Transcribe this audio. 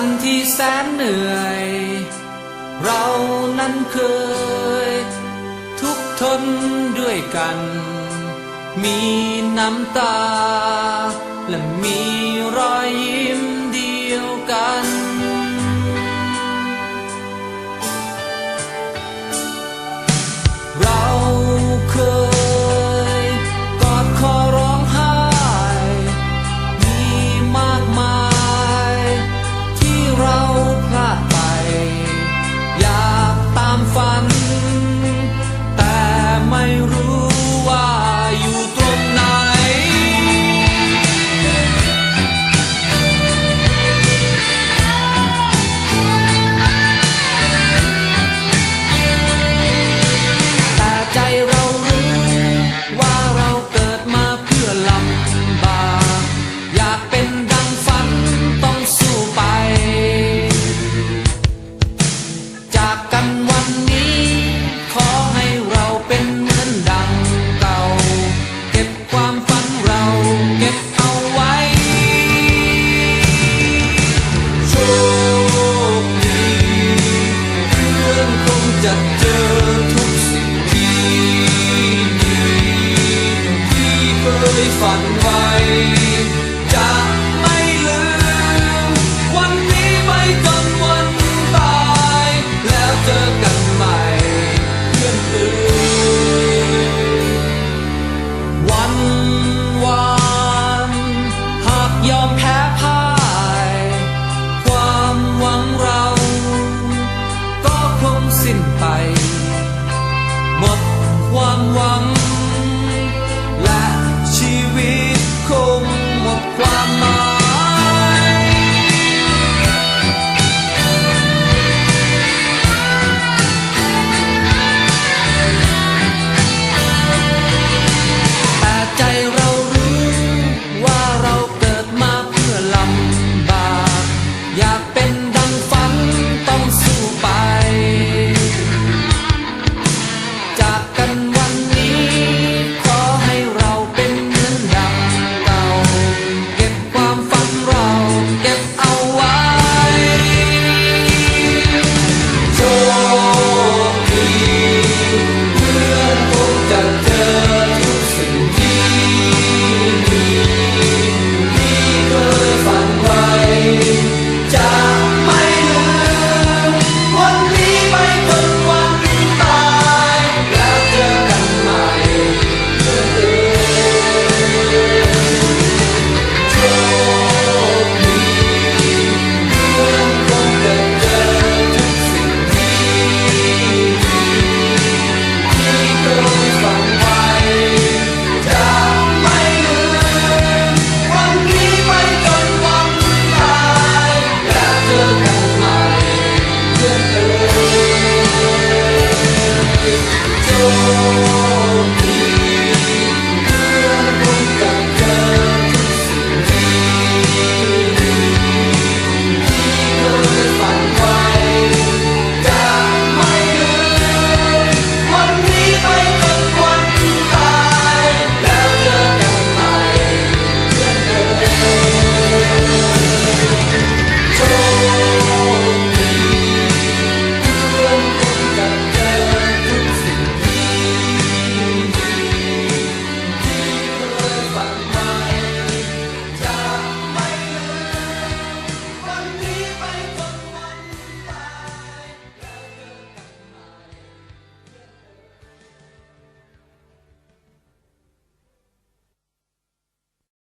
วันที่แสนเหนื่อย เรานั้นเคย ทุกทนด้วยกัน มีน้ำตา และมีรอยยิ้มเดียวกัน เคยฝันไว้